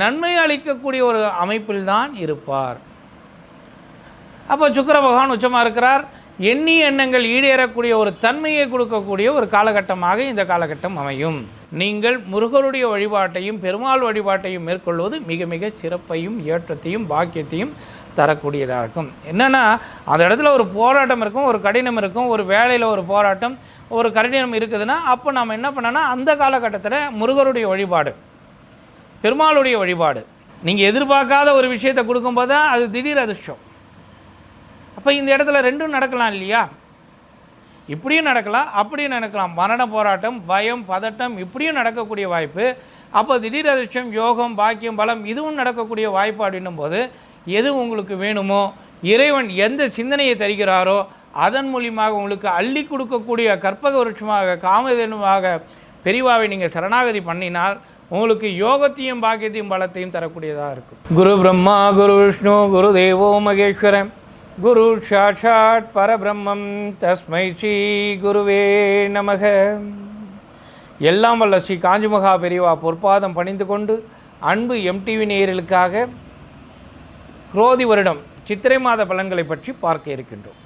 நன்மை அளிக்கக்கூடிய ஒரு அமைப்பில் தான் இருப்பார். அப்போ சுக்கர பகவான் உச்சமாக இருக்கிறார். எண்ணி எண்ணங்கள் ஈடேறக்கூடிய ஒரு தன்மையை கொடுக்கக்கூடிய ஒரு காலகட்டமாக இந்த காலகட்டம் அமையும். நீங்கள் முருகருடைய வழிபாட்டையும் பெருமாள் வழிபாட்டையும் மேற்கொள்வது மிக மிக சிறப்பையும் ஏற்றத்தையும் பாக்கியத்தையும் தரக்கூடியதாக இருக்கும். என்னென்னா அந்த இடத்துல ஒரு போராட்டம் இருக்கும் ஒரு கடினம் இருக்கும் ஒரு வேலையில் ஒரு போராட்டம் ஒரு கடினம் இருக்குதுன்னா அப்போ நம்ம என்ன பண்ணோன்னா அந்த காலகட்டத்தில் முருகருடைய வழிபாடு. பெருமாளுடைய வழிபாடு. நீங்கள் எதிர்பார்க்காத ஒரு விஷயத்தை கொடுக்கும்போது தான் அது திடீர் அதிர்ஷ்டம். அப்போ இந்த இடத்துல ரெண்டும் நடக்கலாம் இல்லையா? இப்படியும் நடக்கலாம் அப்படியும் நடக்கலாம். மரண போராட்டம் பயம் பதட்டம் இப்படியும் நடக்கக்கூடிய வாய்ப்பு. அப்போ திடீர் அதிர்ஷ்டம் யோகம் பாக்கியம் பலம் இதுவும் நடக்கக்கூடிய வாய்ப்பு அப்படின்னும் போது எது உங்களுக்கு வேணுமோ இறைவன் எந்த சிந்தனையை தருகிறாரோ அதன் மூலியமாக உங்களுக்கு அள்ளி கொடுக்கக்கூடிய கற்பக விருட்சமாக காமதேனுமாக பெரிவாவை நீங்கள் சரணாகதி பண்ணினால் உங்களுக்கு யோகத்தையும் பாக்கியத்தையும் பலத்தையும் தரக்கூடியதாக இருக்கும். குரு பிரம்மா குரு விஷ்ணு குரு தேவோ மகேஸ்வரன். குரு சாட்சாட் பரபிரம்மம். தஸ்மை ஸ்ரீ குருவே நமக. எல்லாம் வல்ல ஸ்ரீ காஞ்சிமகா பெரியவா பொற்பாதம் பணிந்து கொண்டு அன்பு எம்டிவி நேயர்களுக்காக குரோதி வருடம் சித்திரை மாத பலன்களை பற்றி பார்க்க இருக்கின்றோம்.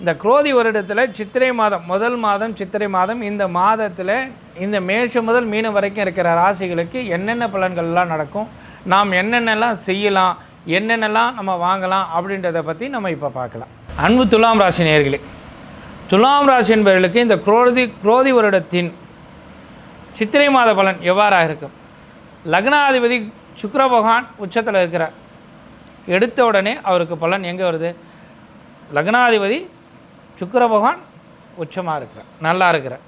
இந்த குரோதி வருடத்தில் சித்திரை மாதம் முதல் மாதம் சித்திரை மாதம் இந்த மாதத்தில் இந்த மேஷம் முதல் மீனம் வரைக்கும் இருக்கிற ராசிகளுக்கு என்னென்ன பலன்கள்லாம் நடக்கும் நாம் என்னென்னலாம் செய்யலாம் என்னென்னலாம் நம்ம வாங்கலாம் அப்படின்றத பற்றி நம்ம இப்போ பார்க்கலாம். அன்பு துலாம் ராசி நேர்களே துலாம் ராசி என்பவர்களுக்கு இந்த குரோதி குரோதி வருடத்தின் சித்திரை மாத பலன் எவ்வாறாக இருக்கும்? லக்னாதிபதி சுக்கர பகவான் உச்சத்தில் இருக்கிறார். எடுத்த உடனே அவருக்கு பலன் எங்கே வருது? லக்னாதிபதி சுக்கர பகவான் உச்சமாக இருக்கிறார் நல்லா இருக்கிறார்.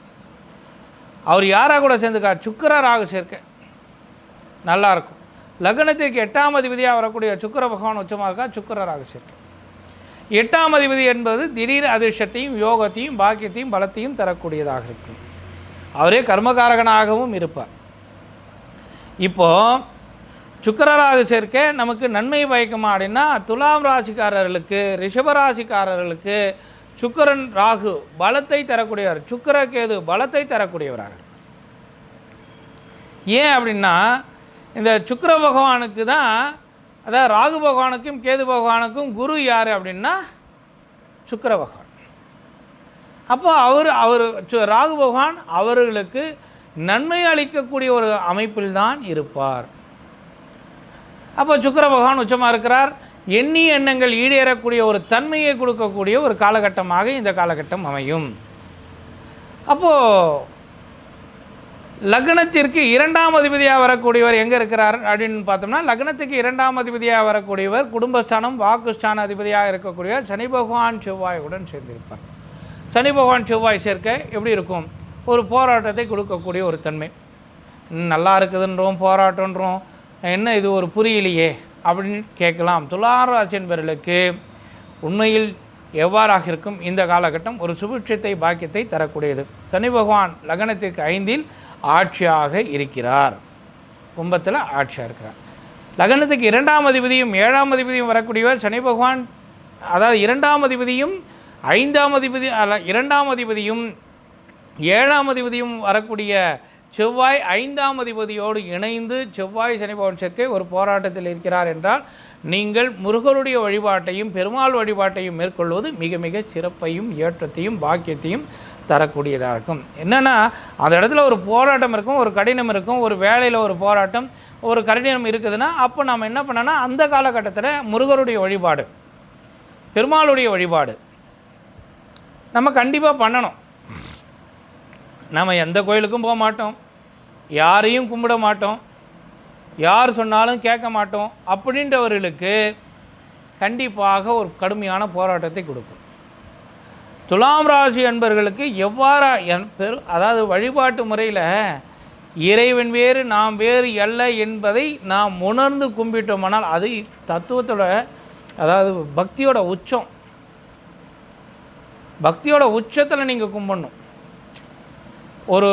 அவர் யாராக கூட சேர்ந்துக்கார் சுக்கர ராகு சேர்க்க நல்லா இருக்கும். லக்னத்திற்கு எட்டாம் அதிபதியாக வரக்கூடிய சுக்கர பகவான் உச்சமாக இருக்கா சுக்கிர ராகு சேர்க்க. எட்டாம் அதிபதி என்பது திடீர் அதிர்ஷ்டத்தையும் யோகத்தையும் பாக்கியத்தையும் பலத்தையும் தரக்கூடியதாக இருக்கும். அவரே கர்மகாரகனாகவும் இருப்பார். இப்போ சுக்கரராக சேர்க்க நமக்கு நன்மை பயக்குமா அப்படின்னா துலாம் ராசிக்காரர்களுக்கு ரிஷபராசிக்காரர்களுக்கு சுக்கரன் ராகு பலத்தை தரக்கூடியவர் சுக்கர கேது பலத்தை தரக்கூடியவராக. ஏன் அப்படின்னா இந்த சுக்கர பகவானுக்கு தான் அதாவது ராகு பகவானுக்கும் கேது பகவானுக்கும் குரு யார் அப்படின்னா சுக்கர பகவான். அப்போ அவர் அவர் சு- ராகு பகவான் அவர்களுக்கு நன்மை அளிக்கக்கூடிய ஒரு அமைப்பில் தான் இருப்பார். அப்போ சுக்கர பகவான் உச்சமாக இருக்கிறார். எண்ணி எண்ணங்கள் ஈடேறக்கூடிய ஒரு தன்மையை கொடுக்கக்கூடிய ஒரு காலகட்டமாக இந்த காலகட்டம் அமையும். அப்போது லக்னத்திற்கு இரண்டாம் அதிபதியாக வரக்கூடியவர் எங்கே இருக்கிறார் அப்படின்னு பார்த்தோம்னா லக்னத்துக்கு இரண்டாம் அதிபதியாக வரக்கூடியவர் குடும்பஸ்தானம் வாக்குஸ்தான அதிபதியாக இருக்கக்கூடியவர் சனி பகவான் செவ்வாயுடன் சேர்ந்திருப்பார். சனி பகவான் செவ்வாய் சேர்க்க எப்படி இருக்கும்? ஒரு போராட்டத்தை கொடுக்கக்கூடிய ஒரு தன்மை. நல்லா இருக்குதுன்றோம் போராட்டன்றோம் என்ன இது ஒரு புரியலையே? அப்படின்னு கேட்கலாம். துளார் ராசி என்பவர்களுக்கு உண்மையில் எவ்வாறாக இருக்கும்? இந்த காலகட்டம் ஒரு சுபிட்சத்தை பாக்கியத்தை தரக்கூடியது. சனி பகவான் லக்னத்திற்கு ஐந்தில் ஆட்சியாக இருக்கிறார். கும்பத்தில் ஆட்சியாக இருக்கிறார். லக்னத்துக்கு இரண்டாம் அதிபதியும் ஏழாம் அதிபதியும் வரக்கூடியவர் சனி பகவான். அதாவது இரண்டாம் அதிபதியும் ஐந்தாம் அதிபதி அல்ல இரண்டாம் அதிபதியும் ஏழாம் அதிபதியும் வரக்கூடிய செவ்வாய் ஐந்தாம் அதிபதியோடு இணைந்து செவ்வாய் சனி பகவான் சேர்க்கை ஒரு போராட்டத்தில் இருக்கிறார் என்றால் நீங்கள் முருகருடைய வழிபாட்டையும் பெருமாள் வழிபாட்டையும் மேற்கொள்வது மிக மிக சிறப்பையும் ஏற்றத்தையும் பாக்கியத்தையும் தரக்கூடியதாக இருக்கும். என்னென்னா அந்த இடத்துல ஒரு போராட்டம் இருக்கும் ஒரு கடினம் இருக்கும் ஒரு வேலையில் ஒரு போராட்டம் ஒரு கடினம் இருக்குதுன்னா அப்போ நாம் என்ன பண்ணோன்னா அந்த காலகட்டத்தில் முருகருடைய வழிபாடு பெருமாளுடைய வழிபாடு நம்ம கண்டிப்பாக பண்ணணும். நாம் எந்த கோயிலுக்கும் போக மாட்டோம். யாரையும் கும்பிட மாட்டோம். யார் சொன்னாலும் கேட்க மாட்டோம். அப்படின்றவர்களுக்கு கண்டிப்பாக ஒரு கடுமையான போராட்டத்தை கொடுக்கும். துலாம் ராசி என்பர்களுக்கு எவ்வாறா என் பெரு அதாவது வழிபாட்டு முறையில் இறைவன் வேறு நாம் வேறு அல்ல என்பதை நாம் உணர்ந்து கும்பிட்டோமானால் அது தத்துவத்தோட அதாவது பக்தியோட உச்சம். பக்தியோட உச்சத்தில் நீங்கள் கும்பிடணும். ஒரு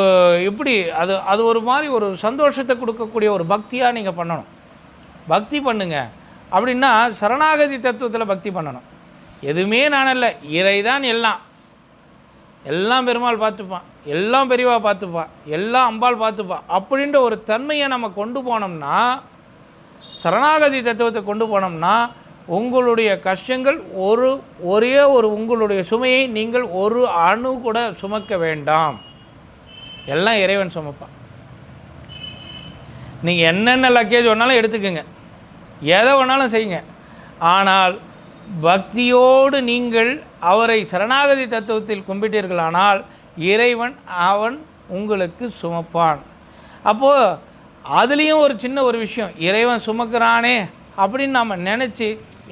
இப்படி அது அது ஒரு மாதிரி ஒரு சந்தோஷத்தை கொடுக்கக்கூடிய ஒரு பக்தியாக நீங்கள் பண்ணணும். பக்தி பண்ணுங்கள் அப்படின்னா சரணாகதி தத்துவத்தில் பக்தி பண்ணணும். எதுவுமே நான் இல்லை இறை தான் எல்லாம். எல்லாம் பெருமாள் பார்த்துப்பான் எல்லாம் பெரியவா பார்த்துப்பான் எல்லாம் அம்பாள் பார்த்துப்பான் அப்படின்ற ஒரு தன்மையை நம்ம கொண்டு போனோம்னா சரணாகதி தத்துவத்தை கொண்டு போனோம்னா உங்களுடைய கஷ்டங்கள் ஒரு ஒரே ஒரு உங்களுடைய சுமையை நீங்கள் ஒரு அணு கூட சுமக்க வேண்டாம். எல்லாம் இறைவன் சுமப்பான். நீங்கள் என்னென்ன லக்கேஜ் வேணாலும் எடுத்துக்கோங்க. எதை வேணாலும் செய்யுங்க. ஆனால் பக்தியோடு நீங்கள் அவரை சரணாகதி தத்துவத்தில் கும்பிட்டீர்களானால் இறைவன் அவன் உங்களுக்கு சுமப்பான். அப்போது அதுலேயும் ஒரு சின்ன ஒரு விஷயம். இறைவன் சுமக்கிறானே அப்படின்னு நம்ம நினச்சி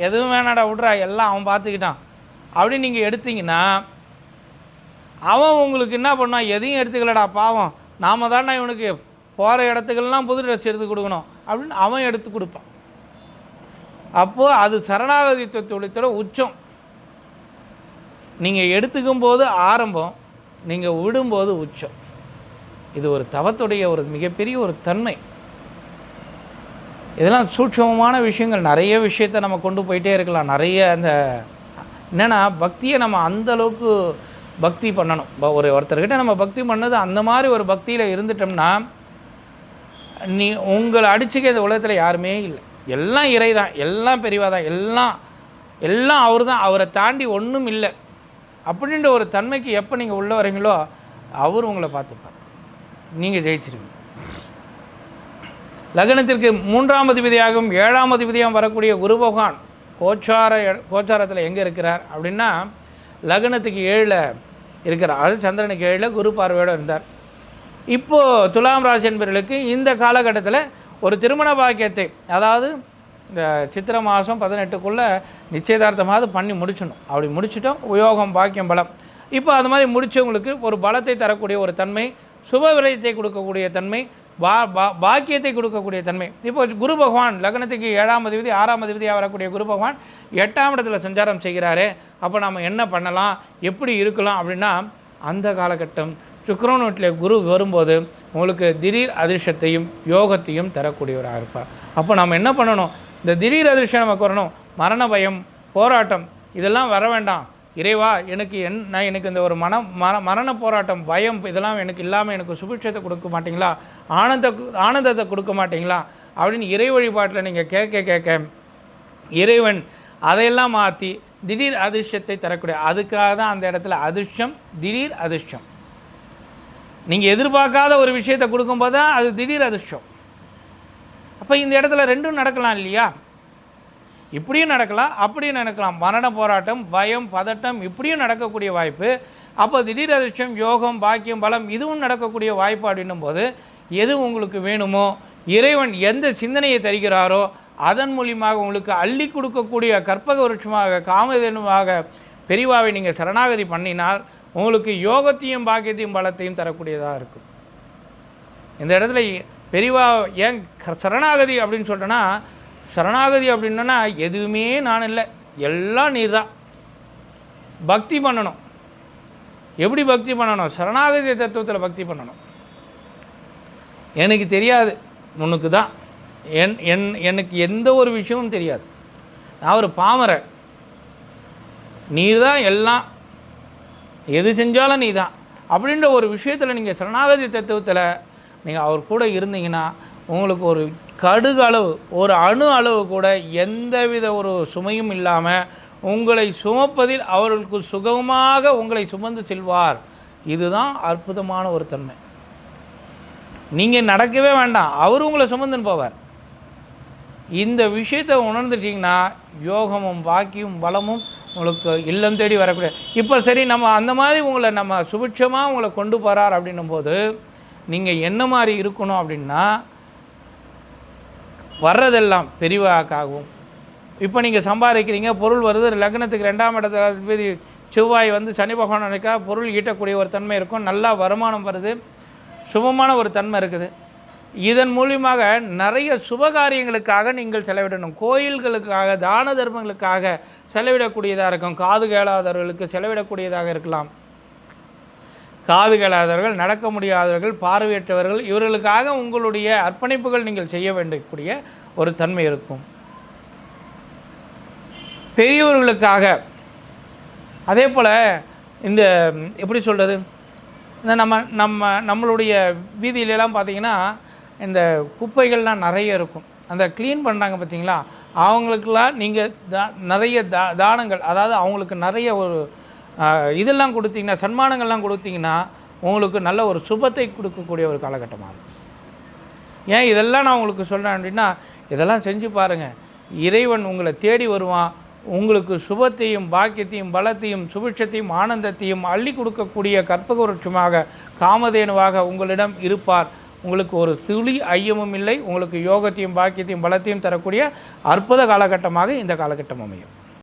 எதுவும் வேணாடா விட்றா எல்லாம் அவன் பார்த்துக்கிட்டான். அப்படின்னு நீங்கள் எடுத்தீங்கன்னா அவன் உங்களுக்கு என்ன பண்ணான் எதையும் எடுத்துக்கலடா பாவம். நாம் தானே இவனுக்கு போகிற இடத்துக்கெல்லாம் புது ட்ரெஸ் எடுத்து கொடுக்கணும் அப்படின்னு அவன் எடுத்து கொடுப்பான். அப்போது அது சரணாகதித்துவத்துடைய உச்சம். நீங்கள் எடுத்துக்கும் போது ஆரம்பம் நீங்கள் விடும்போது உச்சம். இது ஒரு தவத்துடைய ஒரு மிகப்பெரிய ஒரு தன்மை. இதெல்லாம் சூட்சமமான விஷயங்கள். நிறைய விஷயத்தை நம்ம கொண்டு போயிட்டே இருக்கலாம். நிறைய அந்த என்னென்னா பக்தியை நம்ம அந்தளவுக்கு பக்தி பண்ணணும். ப- ஒரு ஒருத்தர்கிட்ட நம்ம பக்தி பண்ணது அந்த மாதிரி ஒரு பக்தியில் இருந்துட்டோம்னா நீ உங்களை அடிச்சுக்க இந்த உலகத்தில் யாருமே இல்லை. எல்லாம் இறை தான் எல்லாம் பெரியவா தான் எல்லாம் எல்லாம் அவர் தான் அவரை தாண்டி ஒன்றும் இல்லை. அப்படின்ற ஒரு தன்மைக்கு எப்போ நீங்கள் உள்ளே வரீங்களோ அவர் உங்களை பார்த்துப்பார். நீங்கள் ஜெயிச்சிருவீங்க. லக்னத்திற்கு மூன்றாம் அதிபதியாகவும் ஏழாம் அதிபதியாகவும் வரக்கூடிய குரு பகவான் கோச்சார கோச்சாரத்தில் எங்கே இருக்கிறார் அப்படின்னா லக்னத்துக்கு ஏழில் இருக்கிறார் அது சந்திரனுக்கு ஏழில் குரு பார்வையோடு இருந்தார். இப்போது துலாம் ராசி என்பவர்களுக்கு இந்த காலகட்டத்தில் ஒரு திருமண பாக்கியத்தை அதாவது இந்த சித்திரை மாதம் பதினெட்டுக்குள்ளே நிச்சயதார்த்தமாவது பண்ணி முடிச்சிடணும். அப்படி முடிச்சிட்டோம் உயோகம் பாக்கியம் பலம். இப்போ அது மாதிரி முடிச்சவங்களுக்கு ஒரு பலத்தை தரக்கூடிய ஒரு தன்மை சுப விரயத்தை கொடுக்கக்கூடிய தன்மை பா பா பாக்கியத்தை கொடுக்கக்கூடிய தன்மை. இப்போ குரு பகவான் லக்னத்துக்கு ஏழாம் அதிபதி ஆறாம் அதிபதியாக வரக்கூடிய குரு பகவான் எட்டாம் இடத்துல சஞ்சாரம் செய்கிறாரு. அப்போ நம்ம என்ன பண்ணலாம்? எப்படி இருக்கலாம் அப்படின்னா அந்த காலகட்டம் சுக்கரன் வீட்டில் குரு வரும்போது உங்களுக்கு திடீர் அதிர்ஷ்டத்தையும் யோகத்தையும் தரக்கூடியவராக இருப்பார். அப்போ நம்ம என்ன பண்ணணும்? இந்த திடீர் அதிர்ஷ்டம் நமக்கு வரணும். மரண பயம் போராட்டம் இதெல்லாம் வர வேண்டாம். இறைவா எனக்கு என் நான் எனக்கு இந்த ஒரு மன மர மரண போராட்டம் பயம் இதெல்லாம் எனக்கு இல்லாமல் எனக்கு சுபிட்சத்தை கொடுக்க மாட்டீங்களா? ஆனந்த ஆனந்தத்தை கொடுக்க மாட்டீங்களா? அப்படின்னு இறை வழிபாட்டில் நீங்கள் கேட்க கேட்க இறைவன் அதையெல்லாம் மாற்றி திடீர் அதிர்ஷ்டத்தை தரக்கூடிய அதுக்காக தான் அந்த இடத்துல அதிர்ஷ்டம் திடீர் அதிர்ஷ்டம். நீங்கள் எதிர்பார்க்காத ஒரு விஷயத்தை கொடுக்கும்போது தான் அது திடீர் அதிர்ஷ்டம். அப்போ இந்த இடத்துல ரெண்டும் நடக்கலாம் இல்லையா? இப்படியும் நடக்கலாம் அப்படியும் நடக்கலாம். மரண போராட்டம் பயம் பதட்டம் இப்படியும் நடக்கக்கூடிய வாய்ப்பு. அப்போ திடீர் அதிர்ஷ்டம் யோகம் பாக்கியம் பலம் இதுவும் நடக்கக்கூடிய வாய்ப்பு அப்படின்னும் போது எது உங்களுக்கு வேணுமோ இறைவன் எந்த சிந்தனையை தருகிறாரோ அதன் மூலியமாக உங்களுக்கு அள்ளி கொடுக்கக்கூடிய கற்பக விருட்சமாக காமதேனுவாக பெரிவாவை நீங்கள் சரணாகதி பண்ணினால் உங்களுக்கு யோகத்தையும் பாக்கியத்தையும் பலத்தையும் தரக்கூடியதாக இருக்கும். இந்த இடத்துல பெரிவா ஏன் சரணாகதி அப்படின்னு சொல்லிட்டேன்னா சரணாகதி அப்படின்னா எதுவுமே நான் இல்லை. எல்லாம் நீர் தான் பக்தி பண்ணணும். எப்படி பக்தி பண்ணணும்? சரணாகதி தத்துவத்தில் பக்தி பண்ணணும். எனக்கு தெரியாது. உனக்கு தான். என் என் எனக்கு எந்த ஒரு விஷயமும் தெரியாது. நான் ஒரு பாமரை. நீ தான் எல்லாம். எது செஞ்சாலும் நீ தான் அப்படின்ற ஒரு விஷயத்தில் நீங்கள் சரணாகதி தத்துவத்தில் நீங்கள் அவர் கூட இருந்தீங்கன்னா உங்களுக்கு ஒரு கடுகு அளவு ஒரு அணு அளவு கூட எந்தவித ஒரு சுமையும் இல்லாமல் உங்களை சுமப்பதில் அவர்களுக்கு சுகமாக உங்களை சுமந்து செல்வார். இதுதான் அற்புதமான ஒரு தன்மை. நீங்கள் நடக்கவே வேண்டாம். அவர் உங்களை சுமந்துன்னு போவார். இந்த விஷயத்தை உணர்ந்துட்டிங்கன்னா யோகமும் பாக்கியும் பலமும் உங்களுக்கு இல்லம் தேடி வரக்கூடிய இப்போ சரி நம்ம அந்த மாதிரி உங்களை நம்ம சுபிட்சமாக உங்களை கொண்டு போகிறார் அப்படின்னும் போது நீங்கள் என்ன மாதிரி இருக்கணும் அப்படின்னா வர்றதெல்லாம் பெரிவாக்காகவும். இப்போ நீங்கள் சம்பாதிக்கிறீங்க பொருள் வருது லக்னத்துக்கு ரெண்டாம் இடத்துல அதிபதி செவ்வாய் வந்து சனி பகவான் நினைக்கா பொருள் ஈட்டக்கூடிய ஒரு தன்மை இருக்கும். நல்லா வருமானம் வருது. சுபமான ஒரு தன்மை இருக்குது. இதன் மூலியமாக நிறைய சுபகாரியங்களுக்காக நீங்கள் செலவிடணும். கோயில்களுக்காக தான தர்மங்களுக்காக செலவிடக்கூடியதாக இருக்கும். காது கேளாதவர்களுக்கு செலவிடக்கூடியதாக இருக்கலாம். காது கேளாதவர்கள் நடக்க முடியாதவர்கள் பார்வையற்றவர்கள் இவர்களுக்காக உங்களுடைய அர்ப்பணிப்புகள் நீங்கள் செய்ய வேண்டியக்கூடிய ஒரு தன்மை இருக்கும். பெரியவர்களுக்காக அதே போல் இந்த எப்படி சொல்கிறது இந்த நம்ம நம்ம நம்மளுடைய வீதியிலலாம் பார்த்தீங்கன்னா இந்த குப்பைகள்லாம் நிறைய இருக்கும். அந்த க்ளீன் பண்ணுறாங்க பார்த்தீங்களா அவங்களுக்கெல்லாம் நீங்கள் தா நிறைய தா தானங்கள் அதாவது அவங்களுக்கு நிறைய ஒரு இதெல்லாம் கொடுத்தீங்கன்னா சன்மானங்கள்லாம் கொடுத்தீங்கன்னா உங்களுக்கு நல்ல ஒரு சுபத்தை கொடுக்கக்கூடிய ஒரு காலகட்டமாக இருக்கும். ஏன் இதெல்லாம் நான் உங்களுக்கு சொல்கிறேன் அப்படின்னா இதெல்லாம் செஞ்சு பாருங்கள் இறைவன் உங்களை தேடி வருவான். உங்களுக்கு சுபத்தையும் பாக்கியத்தையும் பலத்தையும் சுபிட்சத்தையும் ஆனந்தத்தையும் அள்ளி கொடுக்கக்கூடிய கற்பக விருட்சமாக காமதேனுவாக உங்களிடம் இருப்பார். உங்களுக்கு ஒரு துளி ஐயமும் இல்லை. உங்களுக்கு யோகத்தையும் பாக்கியத்தையும் பலத்தையும் தரக்கூடிய அற்புத காலகட்டமாக இந்த காலகட்டம் அமையும்.